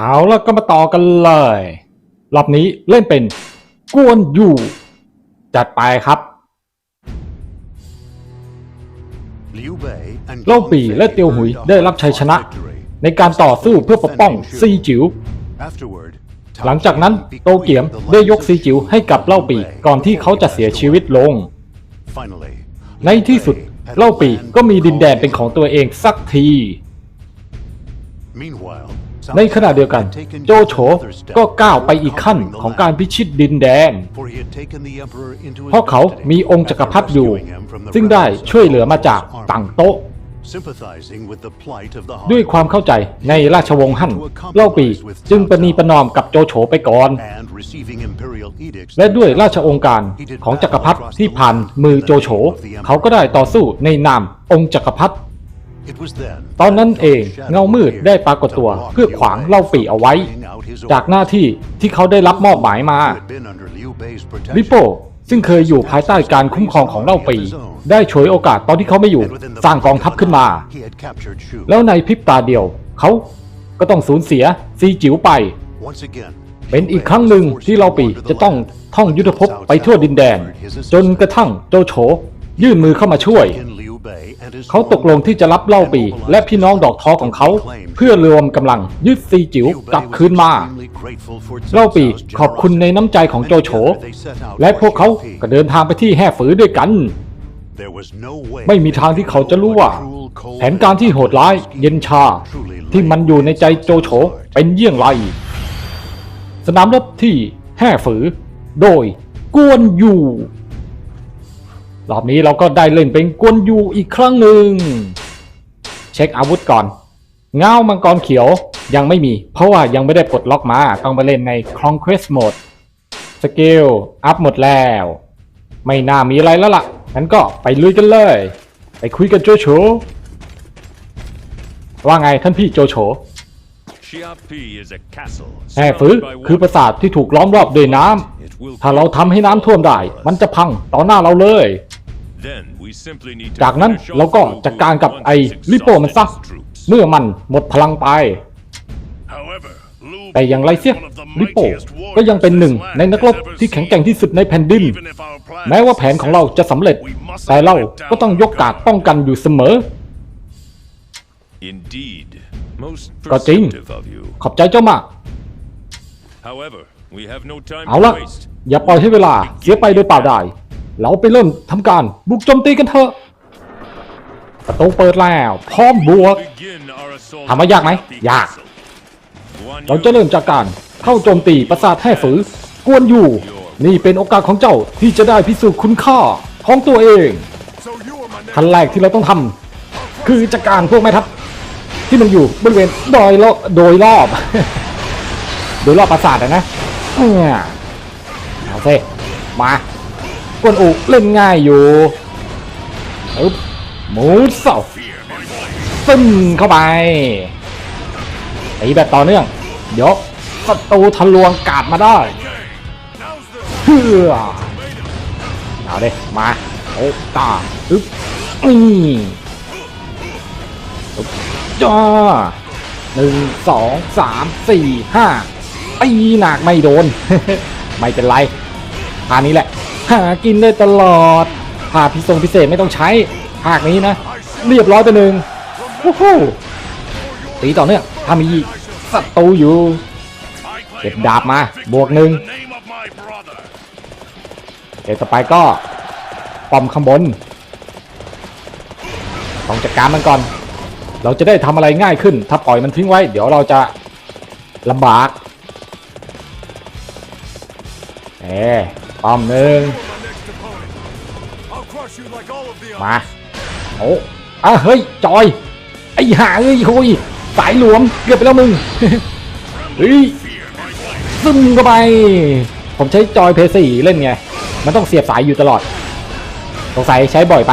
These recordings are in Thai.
เอาแล้วก็มาต่อกันเลย รอบนี้เล่นเป็นกวนอยู่ จัดไปครับเล่าปีและเตียวหุยได้รับชัยชนะ ในการต่อสู้เพื่อปกป้องซีจิ๋วหหลัลังงจาจากกนั้นั้นนโตโตเกีเกียยมมได้ได้ยยกกซีซีจิ๋จิ๋ววให้ให้กักับบเล่าเล่าปีปีก่ก่ออนนที่ที่เขาเขาจะจะเสีเสียยชีชีวิวิตตลลงงในในที่ที่สุสุดดเล่าเล่าปีปีก็ก็มีมีดิดินนแดแดนนเป็เป็นนขขอองงตัตัววเอเองงสัสักกทีที ในในขขณะณะเดีเดียยววกักันนโจโจโฉโฉก็ก็ก้าก้าววไปไปอีอีกกขั้ขั้นนขขอองงกาการรพิพิชิชิตตดิดินนแดแดนนเพเพราะราะเขาเขามีมีอองงค์ค์จัจักกรรพพรรรรดิดิออยู่ยู่ ซึ่ซึ่งงได้ได้ช่ช่ววยยเหเหลืลืออมามาจาจากกต่าต่างงโต๊ะโต๊ะ ด้ด้ววยยความมคาวเข้าเข้าใจใจในในราราชชววงงศ์ศ์ฮั่ฮั่นนเล่าเล่าปีปีจึจึงงปประณีนีปประระนนออมมกักับบโจโจโฉโฉไปไปก่ก่ออนนและและด้ด้ววยยราราชชอองงค์ค์กาการรขขอองงจัจักกรรพพรรรรดิดิที่ที่ผ่าผ่านนมืมืออโจโจโฉโฉเขาเขาก็ก็ได้ได้ต่ต่ออสู้สู้ในในนานามมอองงค์ค์จัจักกรรพพรรรรดิดิ ตอนนั้นเองเงามืดได้ปรากฏตัวเพื่อขวางเล่าปีเอาไว้ จากหน้าที่ที่เขาได้รับมอบหมายมาลิลิโป้โป้ซึ่งเคยอยู่ภายใต้การคุ้มครองของเล่าปี ได้ฉวยโอกาสตอนที่เขาไม่อยู่ สร้างกองทัพขึ้นมา แล้แล้ววในพริบตาเดียว เขาก็ต้องสูญเสียซีจิ๋วไป เป็นอีกครั้งหนึ่งที่เราปีจะต้องท่องยุทธภพไปทั่วดินแดน จนกระทั่งโจโฉยื่นมือเข้ามาช่วย เขาตกลงที่จะรับเล่าปี และพี่น้องดอกททอของเขา เพื่อรวมกำลังยึดซีจิ๋วกลับคืนมา เล่าปีขอบคุณในน้ำใจของโจโฉ และพวกเขาเขาก็เดินทางไปที่แห่ฝืฝืนนด้วยกัน ไม่มีทางที่เขาจะรู้ว่า แผนการที่โหดร้ายเย็นชา ที่มันอยู่ในใจโจโฉเป็นเยี่ยงไร สนามรบที่แห่ฝือ โดยกวนอยู่ รอบนี้เราก็ได้เล่นเป็นกวนยูอีกครั้งหนึ่ง เช็คอาวุธก่อน เงามังกรเขียวยังไม่มี เพราะว่ายังไม่ได้ปลดล็อกมา ต้องไปเล่นใน Conquest Mode สกิลอัพหมดแล้ว ไม่น่ามีอะไรแล้วล่ะ งั้นก็ไปลุยกันเลย ไปคุยกันโจโฉว่าไงท่านพี่โจโฉแห่ฝือคือปราสาทที่ถูกล้อมรอบด้วยน้ำถ้าเราทำให้น้ำท่วมได้ มันจะพังต่อหน้าเราเลย จาจากกนั้นั้นนเราเราก็ก็จัจัดดกาการรกักับบไอ้ไอ้ลิลิโป้โป้มัมันนซะซะเมื่อมันหมดพลังไป แต่อย่างไรเสียลิโป้ก็ยังเป็นหนึ่งในนักรบที่แข็งแกร่งที่สุดในแผ่นดิน แม้ว่าแผนของเราจะสำเร็จ แต่เราก็ต้องยกการดป้องกันอยู่เสมอก็จริง ขอบใจเจ้ามากเอาเอาละละอย่าปล่อยให้เวลาเสียไปโดยเปล่าได้ เราไปเริ่มทำการบุกโจมตีกันเถอะ ประตูเปิดแล้วพร้อมบวกถามว่ายากไหมยาก เราจะเริ่มจากการเข้าโจมตีปราสาทแห่ฝือกวนอยู่ นี่เป็นโอกาสของเจ้าที่จะได้พิสูจน์คุณค่าของตัวเองขั้นแรกที่เราต้องทำคือจัดการพวกแม่ทัพที่มันอยู่บริเวณโดยรอบโดยรอบ โดยรอบปราสาทอะนะเนี่ยเอาสิมา กวนอุเล่นง่ายอยู่อึ๊บหมูเสาซึมเข้าไปตีแบบต่อเนื่อง เดี๋ยวศัตรูทะลวงกาดมาได้เพื่อเอาเด้มาโอ้ตาอึ๊บนี่อึ๊บจ้าหนึ่งสองสามสี่ห้าตีหนักไม่โดน ไม่เป็นไรท่านี้แหละ หากินได้ตลอดภาพพิเศษพิเศษไม่ต้องใช้ภาคนี้นะ เรียบร้อยไปหนึ่งตีต่อเนื่องถ้ามีศัตรูอยู่เก็บดาบมาบวกหนึ่งเดี๋ยวต่อไปก็ปอมข้างบนต้องจัดการมันก่อน เราจะได้ทำอะไรง่ายขึ้น ถ้าปล่อยมันทิ้งไว้ เดี๋ยวเราจะลำบากเอ๊ ป้อมหนึ่งมาโอ้อะเฮ้ย จอย ไอ้ห่าเอ้ยโอ้ยสายหลวมเกือบไปแล้วมึง เฮ้ยซึมเข้าไป ผมใช้จอยเพย์สี่เล่นไง มันต้องเสียบสายอยู่ตลอดสงสัยใช้บ่อยไป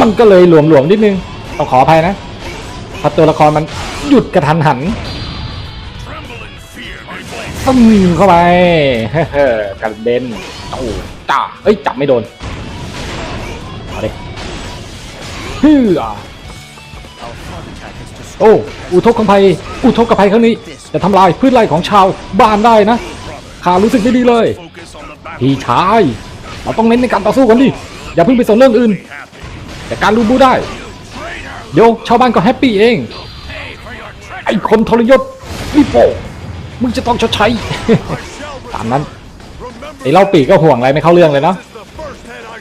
มันก็เลยหลวมๆนิดนึง ต้องขออภัยนะพราะตัวละครมันหยุดกระทันหัน ซึมเข้าไปเฮ้กระเด็นโอ้จ้าเอ้ยจับไม่โดนเอาดิฮึอะโอ้อุทกภัยอุทกภัยครั้งนี้ จะทำลายพืชไร่ของชาวบ้านได้นะข้ารู้สึกไม่ดีเลย พี่ชาย เราต้องเน้นในการต่อสู้กันดิ อย่าเพิ่งไปสนเรื่องอื่น แต่การรู้บูได้ เดี๋ยวชาวบ้านก็แฮปปี้เอง ไอ้คนทรยศนี่โป มึงจะต้องชดใช้ ตามนั้นไอ้เล่าปีกก็ห่วงอะไรไม่เข้าเรื่องเลยเนาะ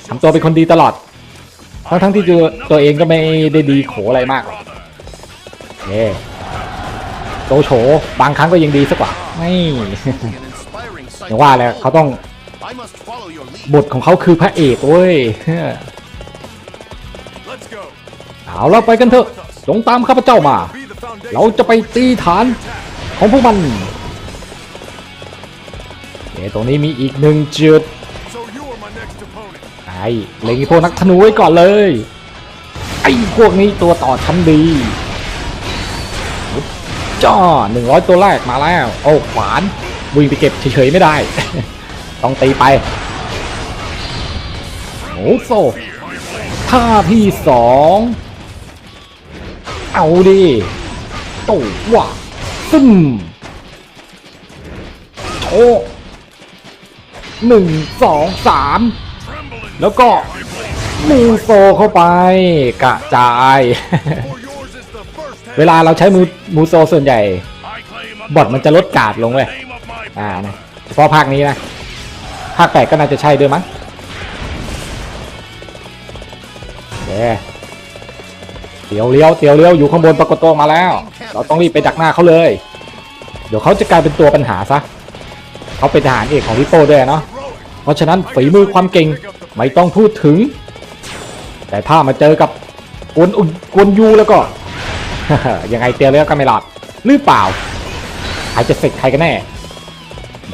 ทำตัวเป็นคนดีตลอด ทั้งทั้งๆที่ตัวตัวเองก็ไม่ได้ดีโขอะไรมากหรอกเย่โตโฉบางครั้งก็ยังดีสักกว่าไม่อย่าว่าแหละเขาต้องบทของเขาคือพระเอกเว้ยเอาเราไปกันเถอะจงตามข้าพเจ้ามา เราจะไปตีฐานของพวกมัน ตรงนี้มีอีกหนึ่งจุด So you are my next opponent. ไอ้เล็งไอ้พวกนักธนูไว้ก่อนเลย ไอ้พวกนี้ตัวต่อชั้นดีจ้าหนึ่งร้อยตัวแรกมาแล้ว โอ้ขวานวิ่งไปเก็บเฉยๆไม่ได้ ต้องตีไปโอ้โซท่าที่สองเอาดิโตว่าซึมโชว์ หนึ่งสองสามแล้วก็มูโซเข้าไปกระจาย เวลาเราใช้มูมูโซส่วนใหญ่ บอทมันจะลดกาดลงเว้ยอ่านะเฉพาะภาคนี้นะ ภาคแปดก็น่าจะใช่ด้วยมั้งเด้เตียวเลี้ยวเตียวเลี้ยวอยู่ข้างบนปรากฏตัวมาแล้ว เราต้องรีบไปดักหน้าเขาเลย เดี๋ยวเขาจะกลายเป็นตัวปัญหาซะ เขาเป็นทหารเอกของวิโป้ด้วยเนาะเพราะฉะนั้นฝีมือความเก่งไม่ต้องพูดถึง แต่ถ้ามาเจอกับกวนกวนยูแล้วก็ยังไงเตียวเลี้ยวก็ไม่รอดหรือเปล่าใครจะเสร็จใครกันแน่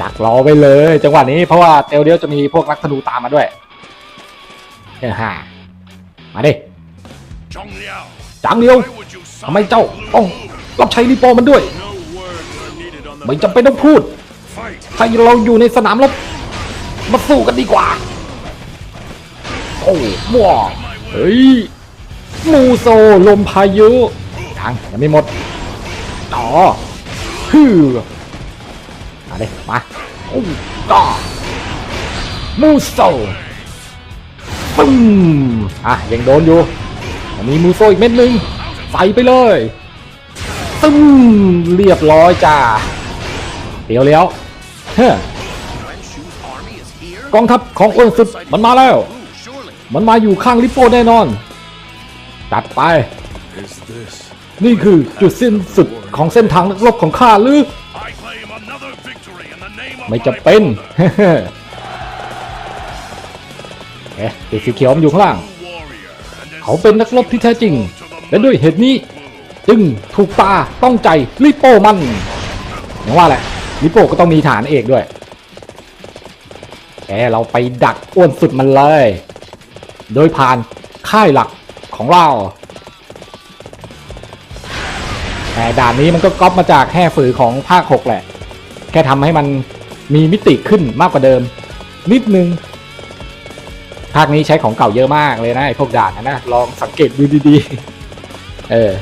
ดักรอไปเลย จังหวะนี้เพราะว่าเตียวเดียวจะมีพวกนักธนูตามมาด้วยเฮ้ฮ่ามาดิจังเดียวทำไมเจ้าต้องรับใช้รีโปมันด้วย ไม่จำเป็นต้องพูด fight. ถ้าเราอยู่ในสนามรบมาสู้กันดีกว่า โอ้ว้าเฮ้ย มูโซลมพายุยังยังไม่หมด ต่อฮือมาเลยมาโอ้ต่อมูโซปึ้มอะยังโดนอยู่ยังมีมูโซอีกเม็ดหนึ่งใส่ไปเลยตึ้มเรียบร้อยจ้าเดี๋ยวเลี้ยว เฮ้กองทัพของอ้นสุดมันมาแล้ว มันมาอยู่ข้างลิปโป้แน่นอนตัดไป นี่คือจุดสิ้นสุดของเส้นทางนักรบของข้าหรือ ไม่จะเป็นเอ๊ะติดสีเขียวอยู่ข้างล่าง เขาเป็นนักรบที่แท้จริง และด้วยเหตุนี้ จึงถูกตาต้องใจลิโป้มันอย่างว่าแหละ ลิโปก็ต้องมีฐานเอกด้วยแกเราไปดักอ้วนสุดมันเลย โดยผ่านค่ายหลักของเรา แต่ด่านนี้มันก็ก๊อปมาจากแห่ฝือของภาค 6 แหละ แค่ทำให้มันมีมิติขึ้นมากกว่าเดิม นิดนึง ภาคนี้ใช้ของเก่าเยอะมากเลยนะไอ้พวกด่านนะนะลองสังเกตดูดีๆ เออ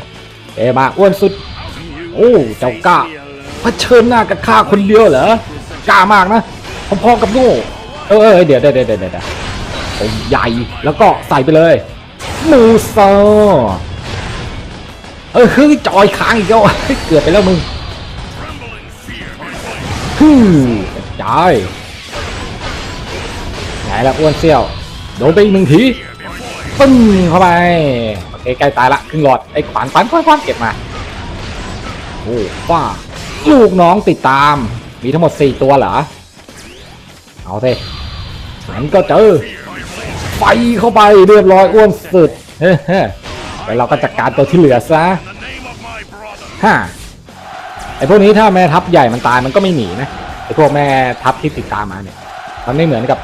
เอมาอ้วนสุด โอ้ เจ้าก้า เผชิญหน้ากับข้าคนเดียวเหรอกล้ามากนะพอๆกับโง่เออเออเดี๋ยวเดี๋ยวเดี๋ยวเดี๋ยวผมใหญ่แล้วก็ใส่ไปเลยมูโซเออเฮ้ยจอยค้างอีกแล้วเกือบไปแล้วมึงฮึ่มจายไหนละอ้วนเซี่ยวโดนไปอีกหนึ่งทีปึ้งเข้าไปโอเคใกล้ตายละครึ่งหลอดไอ้ขวานขวานขวานขวานเก็บมาโอ้ว้า ลูกน้องติดตาม มีทั้งหมด 4 ตัวเหรอ เอาสิงั้นก็เจอไฟเข้าไปเรียบร้อยอ้วนสุดเฮ้ยแล้วเราก็จัดการตัวที่เหลือซะฮ่าไอพวกนี้ถ้าแม่ทัพใหญ่มันตายมันก็ไม่หนีนะไอพวกแม่ทัพที่ติดตามมาเนี่ยมันไม่เหมือนกับ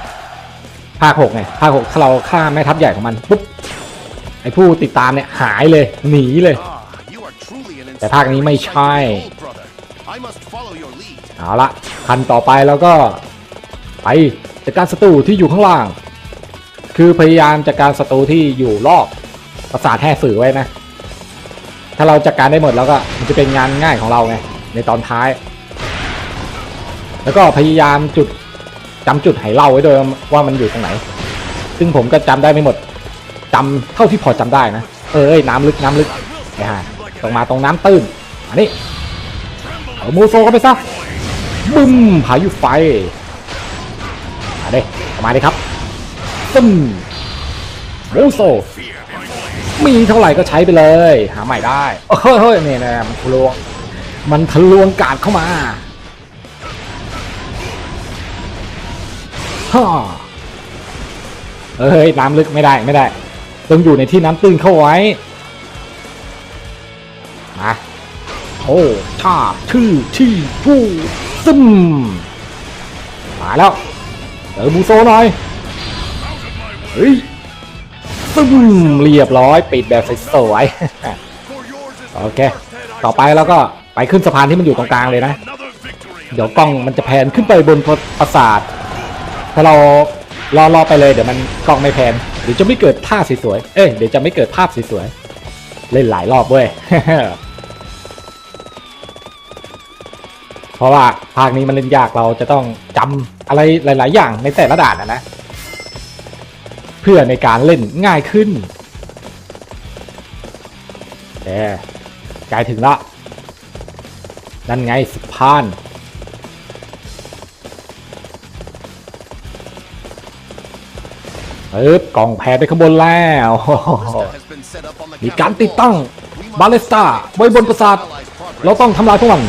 ภาคหกไงภาคหกถ้าเราฆ่าแม่ทัพใหญ่ของมันปุ๊บไอผู้ติดตามเนี่ยหายเลยหนีเลย แต่ภาคนี้ไม่ใช่ เอาละคันต่อไปแล้วก็ไปจัดการศัตรูที่อยู่ข้างล่าง คือพยายามจัดการศัตรูที่อยู่รอบปราสาทแห่สื่อไว้นะ ถ้าเราจัดการได้หมดแล้วก็มันจะเป็นงานง่ายของเราไงในตอนท้าย แล้วก็พยายามจุดจำจุดไหเล่าไว้ด้วยว่ามันอยู่ตรงไหน ซึ่งผมก็จำได้ไม่หมดจำเท่าที่พอจำได้นะ เออเอ้ยน้ำลึกน้ำลึกไอ้ห่าตรงมาตรงน้ำตื้นอันนี้ เอามูโซเข้าไปซะบึ้มพายุไฟมาดิเอามาดิครับซึมมูโซมีเท่าไหร่ก็ใช้ไปเลย หาใหม่ได้เฮ้ยเฮ้ยนี่ยนะมันทะลวงมันทะลวงกาดเข้ามาฮ่าเอ้ยน้ำลึกไม่ได้ไม่ได้ ต้องอยู่ในที่น้ำตื้นเข้าไว้ โอ้ชาชื่อที่ฟู่ซึมมาแล้วเจอบูโซหน่อยเฮ้ยซึมเรียบร้อย ปิดแบบสวยๆโอเค ต่อไปแล้วก็ไปขึ้นสะพานที่มันอยู่ตรงกลางเลยนะ เดี๋ยวกล้องมันจะแพนขึ้นไปบนปราสาทถ้าเรารอรอไปเลยเดี๋ยวมันกล้องไม่แพนเดี๋ยวจะไม่เกิดท่าสวยๆเอ้ยเดี๋ยวจะไม่เกิดภาพสวยๆเล่นหลายรอบเว้ย เพราะว่าภาคนี้มันเล่นยากเราจะต้องจำอะไรหลาย ๆ อย่างในแต่ละด่านนะนะเพื่อในการเล่นง่ายขึ้นแหมใกล้ถึงละ นั่นไงสะพานปึ๊บกล่องแพรไปข้างบนแล้ว มีการติดตั้งบาเลสตาไว้บนปราสาท เราต้องทำลายพวกมัน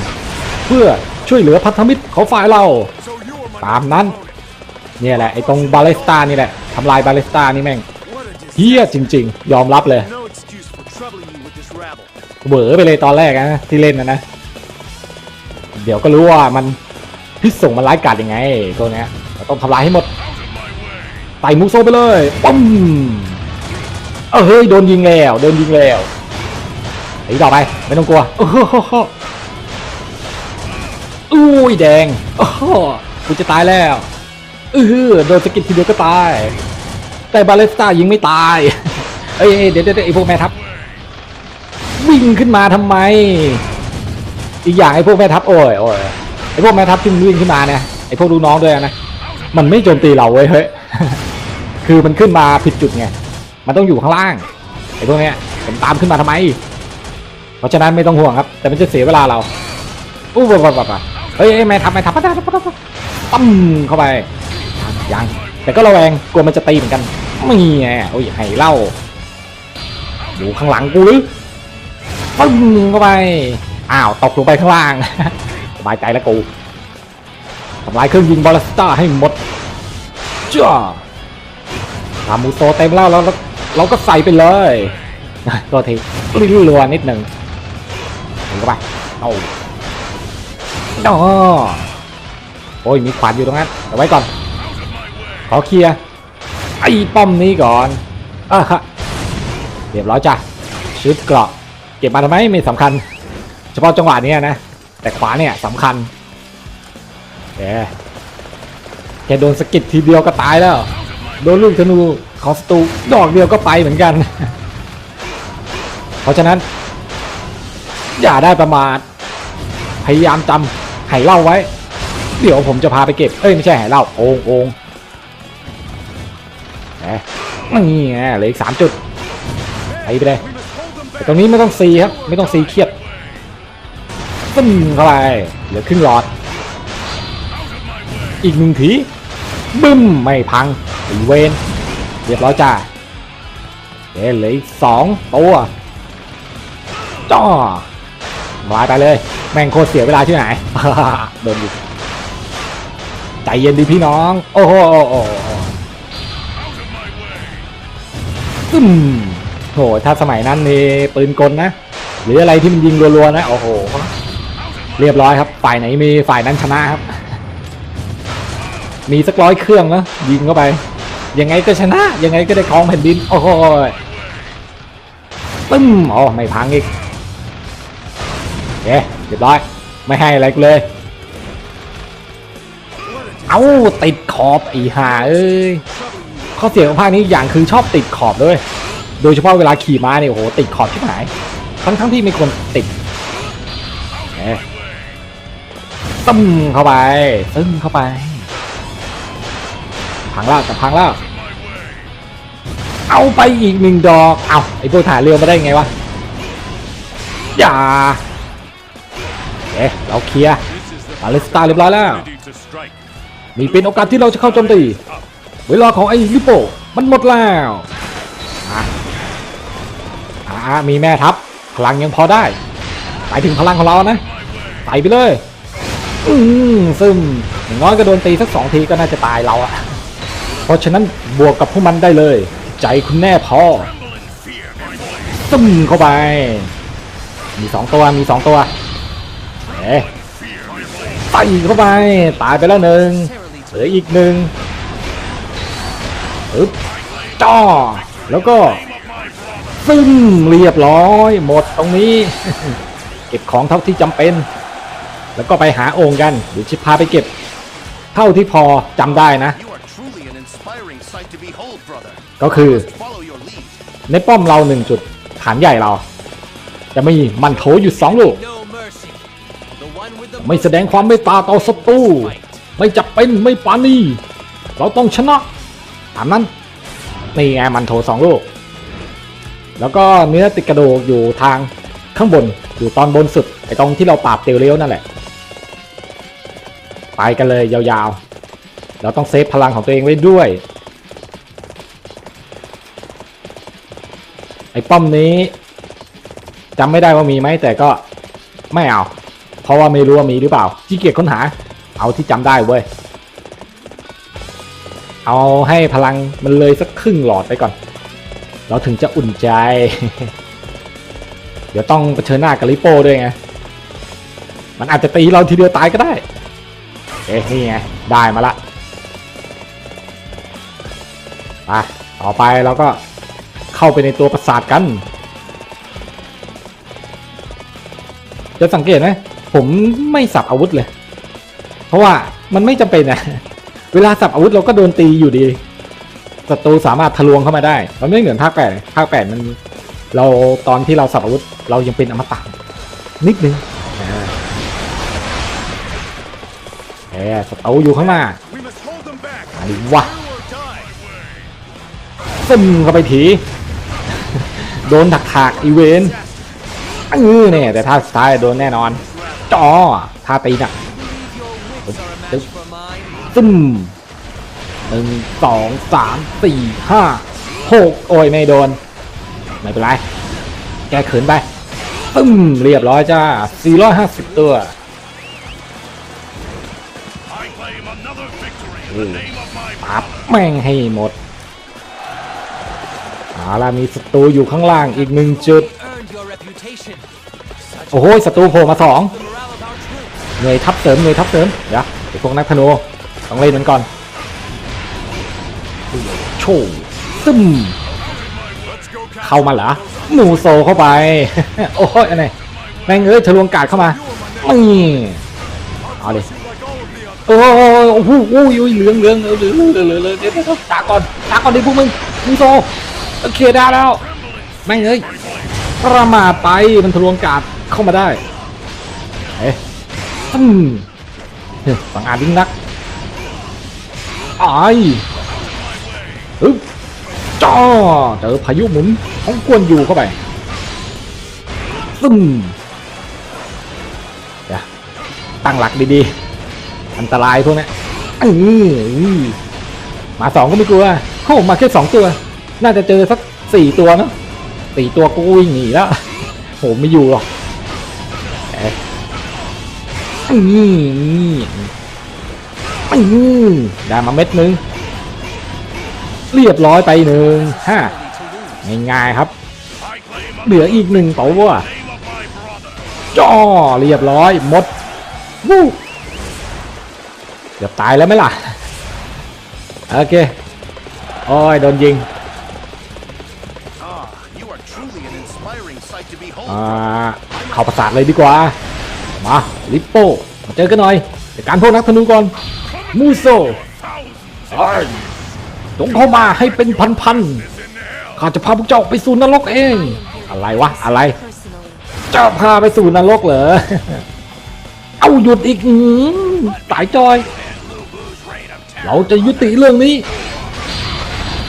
เพื่อ ช่วยเหลือพันธมิตรของฝ่ายเรา ตามนั้น เนี่ยแหละไอ้ตรงบาเลสตานี่แหละทำลายบาเลสตานี่แม่งเฮี้ยจริง ๆ ยอมรับเลย No excuse for troubling you with this rabble. เหวอไปเลยตอนแรกนะที่เล่นนะนะ เดี๋ยวก็รู้ว่ามันพิษส่งมันร้ายกาจยังไงตัวเนี้ยต้องทำลายให้หมดไต่มูโซไปเลยปั๊มเออเฮ้ยโดนยิงแล้วโดนยิงแล้วไอ้ต่อไปไม่ต้องกลัวโอ้โห อุ้ยแดงโอ้โหกูจะตายแล้วเออโดนสะกิดทีเดียวก็ตาย แต่บาเลสตายิงไม่ตาย เอ้ยเอ้ยเดี๋ยวเดี๋ยวเดี๋ยวไอ้พวกแม่ทัพวิ่งขึ้นมาทำไม อีกอย่างไอ้พวกแม่ทัพโอ้ยโอ้ยไอ้พวกแม่ทัพที่มันวิ่งขึ้นมาเนี่ยไอ้พวกลูกน้องด้วยนะมันไม่โจมตีเราเว้ยเฮ้ยคือมันขึ้นมาผิดจุดไงมันต้องอยู่ข้างล่างไอ้พวกเนี้ยผมตามขึ้นมาทำไม เพราะฉะนั้นไม่ต้องห่วงครับ แต่มันจะเสียเวลาเราอู้บบบบบบ เฮ้ยเฮ้ยแม่ทัพแม่ทัพปั๊บปั๊บปั๊บปั๊บตั้มเข้าไปยังแต่ก็ระแวงกลัวมันจะตีเหมือนกันไม่ไงโอ้ยให้เล่าอยู่ข้างหลังกูหรือปึ้งเข้าไปอ้าวตกลงไปข้างล่างสบายใจแล้วกูทำลายเครื่องยิงบอลสตาร์ให้หมดจ้าทามูโซเต็มแล้วแล้วเราก็ใส่ไปเลยตัวทีลิ้นรัวนิดหนึ่งถึงเข้าไปเอา อ๋อโอ้ยมีขวานอยู่ตรงนั้นเอาไว้ก่อน ขอเคลียร์ไอ้ป้อมนี้ก่อนอะฮะเรียบร้อยจ้ะชุดเกราะเก็บมาทำไมไม่สำคัญ เฉพาะจังหวะนี้นะ แต่ขวาเนี่ยสำคัญแกแกโดนสกิดทีเดียวก็ตายแล้ว โดนลูกธนูของสตูดอกเดียวก็ไปเหมือนกัน เพราะฉะนั้น อย่าได้ประมาทพยายามจำ ไหเล่าไว้ เดี๋ยวผมจะพาไปเก็บ เอ้ยไม่ใช่ไหเล่าโองโองแหมนี่ไงเหลืออีกสามจุดไปไปเลยแต่ตรงนี้ไม่ต้องซีครับ ไม่ต้องซีเครียดปึ้มเข้าไปเหลือครึ่งหลอด อีกหนึ่งทีบึ้มไม่พังอีเวนเรียบร้อยจ้าเหลืออีกสองตัวจ้อ มาไปเลย แม่งโคตรเสียเวลาที่ไหนโดนอยู่ใจเย็นดีพี่น้อง โอ้โหโอ้โหอ้โหตึ้มโหถ้าสมัยนั้นนี่ปืนกลนะ หรืออะไรที่มันยิงรัวๆนะ โอ้โห เรียบร้อยครับ ฝ่ายไหนมีฝ่ายนั้นชนะครับ มีสักร้อยเครื่องนะยิงเข้าไป ยังไงก็ชนะ ยังไงก็ได้ครองแผ่นดิน โอ้โหตึ้มอ๋อไม่พังอีก เคเรียบร้อย ไม่ให้อะไรกูเลย เอาติดขอบอีห่าเอ้ย ข้อเสียของภาคนี้อย่างคือชอบติดขอบด้วย โดยเฉพาะเวลาขี่ม้าเนี่ยโอ้โหติดขอบชิบหาย ทั้งทั้งที่ไม่ควรติดเอ๊ะตึ้มเข้าไปตึ้มเข้าไป พังแล้วจะพังแล้วเอาไปอีกหนึ่งดอก เอาไอ้พวกถ่ายเรือมาได้ไงวะ อย่า เอ๊ะเราเคลียร์ปาเลสไตน์เรียบร้อยแล้วนี่เป็นโอกาสที่เราจะเข้าโจมตี เวลาของไอ้ลิโปมันหมดแล้วอ่ามีแม่ทัพพลังยังพอได้ไปถึงพลังของเรานะใส่ไปเลย อืมซึ่งอย่างน้อยก็โดนตีสักสองทีก็น่าจะตายเราอะเพราะฉะนั้นบวกกับพวกมันได้เลย ใจคุณแน่พอซึมเข้าไป มีสองตัวมีสองตัว เอ๊ะใส่เข้าไป ตายไปแล้วหนึ่งเหลืออีกหนึ่งอึ๊บจ้อแล้วก็ซึมเรียบร้อย หมดตรงนี้ เก็บของเท่าที่จำเป็น แล้วก็ไปหาโอ่งกันเดี๋ยวชิพาไปเก็บ เท่าที่พอจำได้นะ You are truly an inspiring sight to behold, brother. ก็คือ Follow your lead. ในป้อมเราหนึ่งจุดฐานใหญ่เรา จะมีมันโถอยู่สองลูก ไม่แสดงความเมตตาต่อศัตรูไม่จับเป็นไม่ปานีเราต้องชนะตามนั้นนี่ไงมันโถสองลูก แล้วก็เนื้อติดกระดูกอยู่ทางข้างบนอยู่ตอนบนสุดไอ้ตรงที่เราปราบเตียวเลี้ยวนั่นแหละ ไปกันเลยยาวๆ เราต้องเซฟพลังของตัวเองไว้ด้วย ไอ้ป้อมนี้จำไม่ได้ว่ามีไหมแต่ก็ไม่เอา ราะว่าไม่รู้ว่ามีหรือเปล่าขี้เกียจค้นหา เอาที่จำได้เว้ย เอาให้พลังมันเลยสักครึ่งหลอดไปก่อน เราถึงจะอุ่นใจ เดี๋ยวต้องเผชิญหน้ากับลิโป้ด้วยไง มันอาจจะตีเราทีเดียวตายก็ได้ เอ๊ะนี่ไง ได้มาละไปต่อไปเราก็เข้าไปในตัวปราสาทกันจะสังเกตไหม ผมไม่สับอาวุธเลย เพราะว่ามันไม่จำเป็นนะเวลาสับอาวุธเราก็โดนตีอยู่ดีศัตรูสามารถทะลวงเข้ามาได้ มันไม่เหมือนภาคแปดภาคแปดมันเราตอนที่เราสับอาวุธ เรายังเป็นอมตะนิดนึงแหมศัตรูอยู่ข้างหน้าอันนี้วะซึมเข้าไปทีโดนถักถากๆอีเวนต์เออเนี่ยแต่ท่าสุดท้ายโดนแน่นอน จอท่าตีน่ะซึมหนึ่งสองสามสี่ห้าหกโอ้ยไม่โดน ไม่เป็นไร แกเขินไปตึ้มเรียบร้อยจ้า 450 ตัวปับแม่งให้หมดเอาล่ะมีศัตรูอยู่ข้างล่างอีกหนึ่งจุด โอ้โหศัตรูโผล่มาสอง หน่วยทัพเสริมหน่วยทัพเสริมเดี๋ยวไอพวกนักธนูต้องเล่นมันก่อนโชว์ซึมเข้ามาเหรอหนูโซเข้าไป โอ้ยอันไหนแม่งเอ้ยทะลวงกาดเข้ามานี่เอาดิ like all of the others. โอ้ยโอ้โหโอ้ยโอ้ยเหลืองเหลืองเหลืองเหลืองเหลืองเหลืองเหลืองเดี๋ยวเดี๋ยวตาก่อนตาก่อนดิพวกมึงมึงโซโอเคได้แล้วแม่งเอ้ยประมาทไปมันทะลวงกาดเข้ามาได้เอ๊ะ อืมเฮ้ยฝังอาจยิ่งนักไอ้ฮึบจ้อเจอพายุหมุนของกวนอยู่เข้าไปซึมเดี๋ยวตั้งหลักดีๆ อันตรายพวกนี้เออมาสองก็ไม่กลัวโอ้มาแค่สองตัว น่าจะเจอสักสี่ตัวเนอะสี่ตัวก็วิ่งหนีแล้วโหไม่อยู่หรอก อืมอืมได้มาเม็ดนึง เรียบร้อยไปหนึ่งห้าง่ายๆครับ I claim a เหลืออีกหนึ่งตัว name of my brother. จ้อเรียบร้อยหมดวู้เกือบตายแล้วไหมล่ะ โอเค โอ้ย โดนยิง Ah, you are truly an inspiring sight to behold. อ่าเข้าประสาทเลยดีกว่า มาลิปโป้มาเจอกันหน่อยจัดการพวกนักธนูก่อนมูโซเอ้ยจงเข้ามาให้เป็นพันๆข้าจะพาพวกเจ้าไปสู่นรกเอง อะไรวะอะไรจะพาไปสู่นรกเหรอ เอาหยุดอีกสายจอย เราจะยุติเรื่องนี้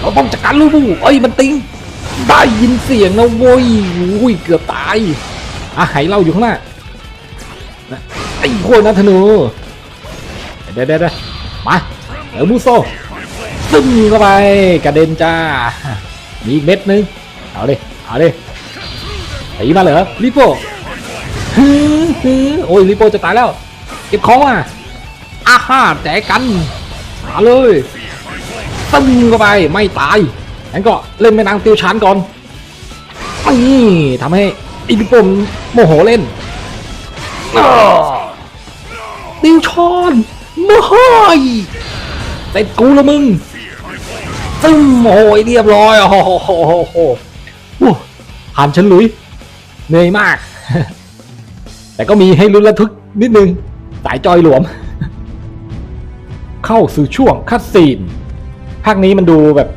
เราต้องจัดการลูบูเอ้ยมันติงได้ยินเสียงนะโว้ยอุ้ยเกือบตายอาหายเราอยู่ข้างหน้า ไอ้พวกนั้นธนูเดี๋ยวเดี๋ยวเดี๋ยวมาเดี๋ยวมูโซซึมเข้าไปกระเด็นจ้า มีอีกเม็ดนึง เอาดิเอาดิตีมาเหรอลิโป้ฮึฮึโอ้ยลิโป้จะตายแล้ว เก็บของอะอาฮ่าแจกกันมาเลยตึ้งเข้าไปไม่ตายงั้นก็เล่นแม่นางติวชานก่อนนี่ทำให้อีลิป้โมโหเล่น ติวชอนไม่เสร็จกูล้วมึงซึมโอ้ยเรียบร้อยโอ้โหโอ้โหโอ้หผ่านฉันลุยเหนื่อยมาก แต่ก็มีให้ลุ้นระทึกนิดนึง สายจอยหลวม เข้าสู่ช่วงคัดซีนภาคนี้มันดูแบบ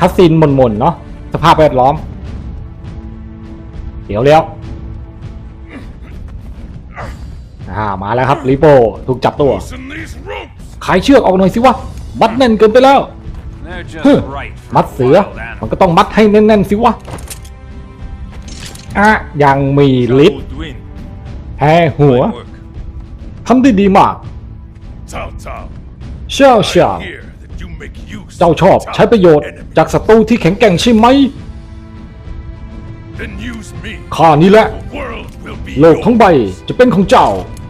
คัดซีนมนๆเนาะสภาพแวดล้อม เดี๋ยวเลี้ยว อ่ามาแล้วครับลิโปถูกจับตัว Loosen these ropes. ขายเชือกออกหน่อยสิวะ มัดแน่นเกินไปแล้ว They're just ฮึ right for มัด a เสือ wild มัน animal. ก็ต้องมัดให้แน่นๆสิวะ อะ ยังมีลิฟต์ Goldwyn, แพ้หัว fine work. ทำได้ดีมาก Cao Cao, เช่าเช่า I hear that you make use เจ้า of ชอบ Cao ใช้ประโยชน์ enemy. จากศัตรูที่แข็งแกร่งใช่ไหม Then use me. ข้านี่แหละ The world will be โลกทั้งใบจะเป็นของเจ้า Have some dignity.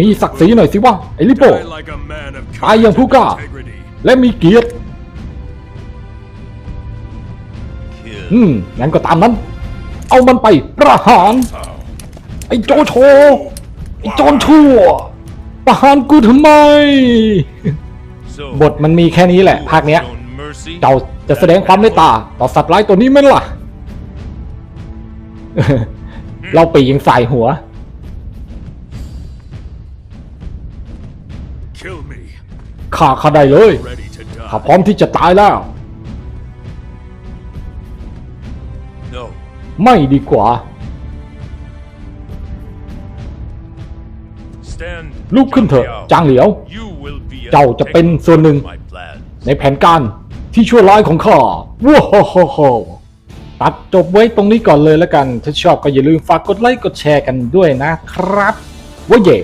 มีศักดิ์ศรีหน่อยสิวะไอลิโป Die like a man of ตายอย่างผู้กล้า courage and integrity. และมีเกียรติ Kill. อืมงั้นก็ตามนั้น เอามันไปประหาร Cao. ไอ้โจโฉไอ้โจรชั่ว ประหารกูทำไม So, บทมันมีแค่นี้แหละ ภาคเนี้ย shown mercy? เจ้าจะแสดงความเมตตาต่อสัตว์ร้ายตัวนี้ไหมล่ะ เราปียิงใส่หัว ฆ่าข้าได้เลย Ready to ข้า die. พร้อมที่จะตายแล้ว No. ไม่ดีกว่า Stand. ลุกขึ้นเถอะ Jiang จางเหลียว You will be an เจ้าจะเป็นส่วนหนึ่ง my plan. ในแผนการที่ชั่วร้ายของข้าว้าวโฮโฮตัดจบไว้ตรงนี้ก่อนเลยแล้วกัน ถ้าชอบก็อย่าลืมฝากกดไลค์กดแชร์กันด้วยนะครับว่าเย่